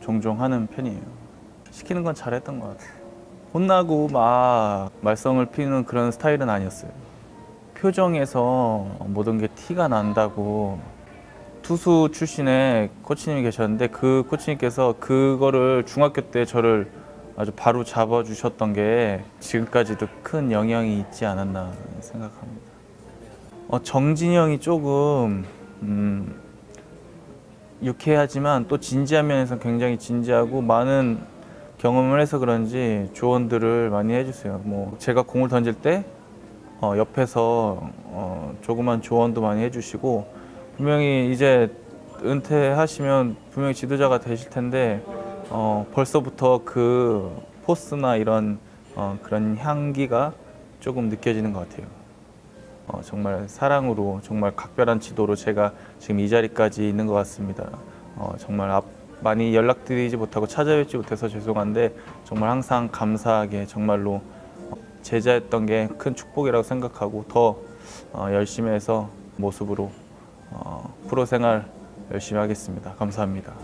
존중하는 편이에요. 시키는 건 잘했던 것 같아요. 혼나고 막 말썽을 피우는 그런 스타일은 아니었어요. 표정에서 모든 게 티가 난다고 투수 출신의 코치님이 계셨는데 그 코치님께서 그거를 중학교 때 저를 아주 바로 잡아주셨던 게 지금까지도 큰 영향이 있지 않았나 생각합니다. 어, 정진이 형이 조금 음, 유쾌하지만 또 진지한 면에서 굉장히 진지하고 많은 경험을 해서 그런지 조언들을 많이 해주세요. 뭐 제가 공을 던질 때 어, 옆에서 어, 조그만 조언도 많이 해주시고 분명히 이제 은퇴하시면 분명히 지도자가 되실 텐데 어, 벌써부터 그 포스나 이런 어, 그런 향기가 조금 느껴지는 것 같아요. 어, 정말 사랑으로 정말 각별한 지도로 제가 지금 이 자리까지 있는 것 같습니다. 어, 정말 앞, 많이 연락드리지 못하고 찾아뵙지 못해서 죄송한데 정말 항상 감사하게 정말로 어, 제자였던 게 큰 축복이라고 생각하고 더 어, 열심히 해서 모습으로 어, 프로 생활 열심히 하겠습니다. 감사합니다.